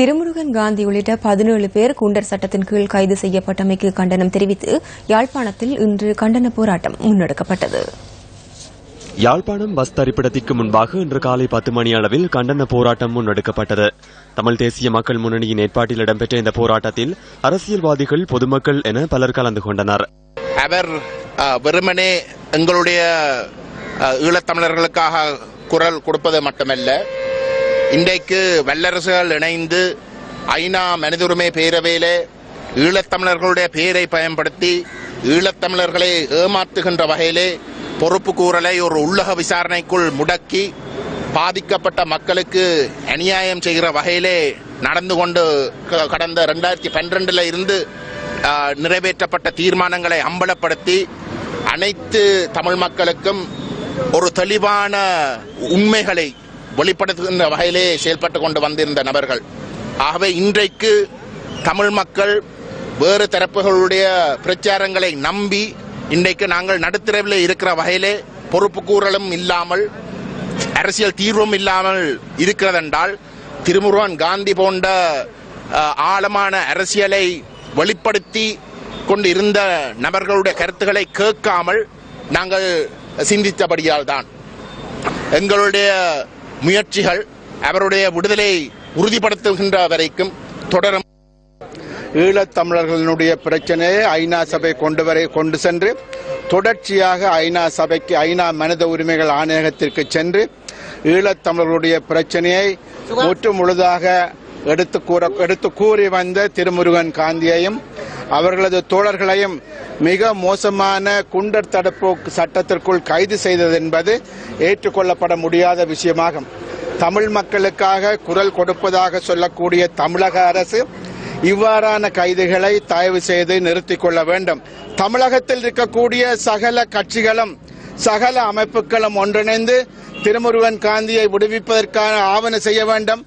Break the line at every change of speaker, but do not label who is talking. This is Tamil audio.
திருமுருகன் காந்தி உள்ளிட்ட பதினேழு பேர் குண்டர் சட்டத்தின் கீழ் கைது செய்யப்பட்டமைக்கு கண்டனம் தெரிவித்து யாழ்ப்பாணத்தில் இன்று கண்டன போராட்டம் முன்னெடுக்கப்பட்டது.
யாழ்ப்பாணம் பஸ் தரிப்பிடத்திற்கு முன்பாக இன்று காலை பத்து மணி அளவில் கண்டன போராட்டம் முன்னெடுக்கப்பட்டது. தமிழ் தேசிய மக்கள் முன்னணியின் ஏற்பாட்டில் இடம்பெற்ற இந்த போராட்டத்தில் அரசியல்வாதிகள் பொதுமக்கள் என பலர் கலந்து கொண்டனர்.
அவர் வெறுமனே எங்களுடைய அஹ், ஈழத்தமிழர்களுக்காக குரல் கொடுப்பது மட்டுமல்ல இன்றைக்கு வல்லரசுகள் இணைந்து ஐநா மனித உரிமை பேரவையில ஈழத்தமிழர்களுடைய பெயரை பயன்படுத்தி ஈழத்தமிழர்களை ஏமாற்றுகின்ற வகையிலே பொறுப்பு கூறலை ஒரு உள்ளக விசாரணைக்குள் முடக்கி பாதிக்கப்பட்ட மக்களுக்கு அநியாயம் செய்கிற வகையிலே நடந்து கொண்டு க- கடந்த ரெண்டாயிரத்தி பன்னிரெண்டுல இருந்து நிறைவேற்றப்பட்ட தீர்மானங்களை அம்பலப்படுத்தி அனைத்து தமிழ் மக்களுக்கும் ஒரு தெளிவான உண்மைகளை வெளிப்படுத்துகின்ற வகையிலே செயல்பட்டு கொண்டு வந்திருந்த நபர்கள். ஆகவே இன்றைக்கு தமிழ் மக்கள் வேறு தரப்புகளுடைய பிரச்சாரங்களை நம்பி இன்றைக்கு நாங்கள் நடுத்தரவில் இருக்கிற வகையிலே பொறுப்பு கூறலும் இல்லாமல் அரசியல் தீர்வும் இல்லாமல் இருக்கிறதென்றால் திருமுருகன் காந்தி போன்ற ஆழமான அரசியலை வெளிப்படுத்தி கொண்டு இருந்த நபர்களுடைய கருத்துக்களை கேட்காமல் நாங்கள் சிந்தித்தபடியால் தான் எங்களுடைய முயற்சிகள் அவருடைய விடுதலை உறுதிப்படுத்துகின்ற வரைக்கும் தொடரும்.
ஈழத்தமிழர்களுடைய பிரச்சனையை ஐநா சபை கொண்டு வரை கொண்டு சென்று தொடர்ச்சியாக ஐநா சபைக்கு ஐநா மனித உரிமைகள் ஆணையகத்திற்கு சென்று ஈழத்தமிழர்களுடைய பிரச்சனையை முற்று முழுதாக எடுத்து கூற எடுத்து கூறி வந்த திருமுருகன் காந்தியையும் அவர்களது தோழர்களையும் மிக மோசமான குண்டர் தடுப்பு சட்டத்திற்குள் கைது செய்தது என்பது ஏற்றுக்கொள்ளப்பட முடியாத விஷயமாகும். தமிழ் மக்களுக்காக குரல் கொடுப்பதாக சொல்லக்கூடிய தமிழக அரசு இவ்வாறான கைதுகளை தயவு செய்து நிறுத்திக் கொள்ள வேண்டும். தமிழகத்தில் இருக்கக்கூடிய சகல கட்சிகளும் சகல அமைப்புகளும் ஒன்றிணைந்து திருமுருகன் காந்தியை விடுவிப்பதற்கான ஆவண செய்ய வேண்டும்.